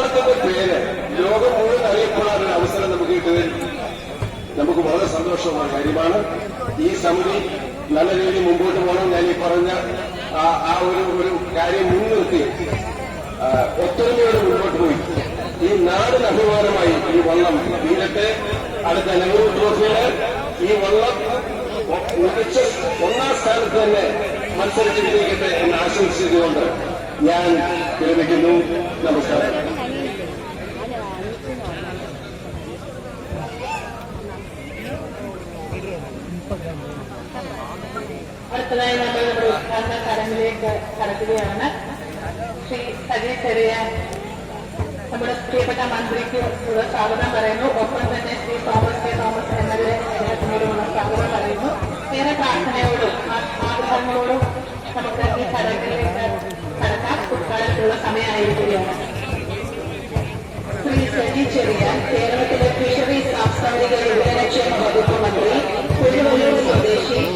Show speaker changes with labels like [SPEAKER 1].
[SPEAKER 1] സമാധാനത്തിന്റെ പേര്. ലോകം മുഴുവൻ അറിയപ്പെടാൻ ഒരു അവസരം നമുക്ക് കിട്ടുകയും നമുക്ക് വളരെ സന്തോഷമുള്ള കാര്യമാണ്. ഈ സമിതി നല്ല രീതിയിൽ മുമ്പോട്ട് പോകണം. ഞാൻ ഈ പറഞ്ഞ ആ- ഒരു ഒരു കാര്യം മുൻനിർത്തി ഒത്തൊരുമയോടെ മുന്നോട്ട് പോയി. ഈ നാടിന് അഭിമാനമായി ഈ വള്ളം തീരട്ടെ. അടുത്ത നെഹ്റു ട്രോഫിയിൽ ഈ വള്ളം മികച്ച ഒന്നാം സ്ഥാനത്ത് തന്നെ മത്സരിച്ച് വിജയിക്കട്ടെ എന്ന് ആശംസിച്ചുകൊണ്ട് ഞാൻ വിരമിക്കുന്നു. നമസ്കാരം.
[SPEAKER 2] അടുത്തതായി നമ്മൾ നമ്മുടെ ഉദ്ഘാടന ചടങ്ങിലേക്ക് കടക്കുകയാണ്. ശ്രീ സജീഷ് ചെറിയാൻ നമ്മുടെ പ്രിയപ്പെട്ട മന്ത്രിക്ക് സ്വാഗതം പറയുന്നു. ഒപ്പം തന്നെ Shri Thomas K. Thomas M. L. A. അദ്ദേഹത്തിനോടുള്ള സ്വാഗതം പറയുന്നു. ഏറെ പ്രാർത്ഥനയോടും ആഗ്രഹങ്ങളോടും നമുക്ക് ഈ ചടങ്ങിലേക്ക് കടക്കാം. ഉദ്ഘാടനത്തിനുള്ള സമയമായിരിക്കുകയാണ്. ശ്രീ സജി ചെറിയാൻ കേരളത്തിലെ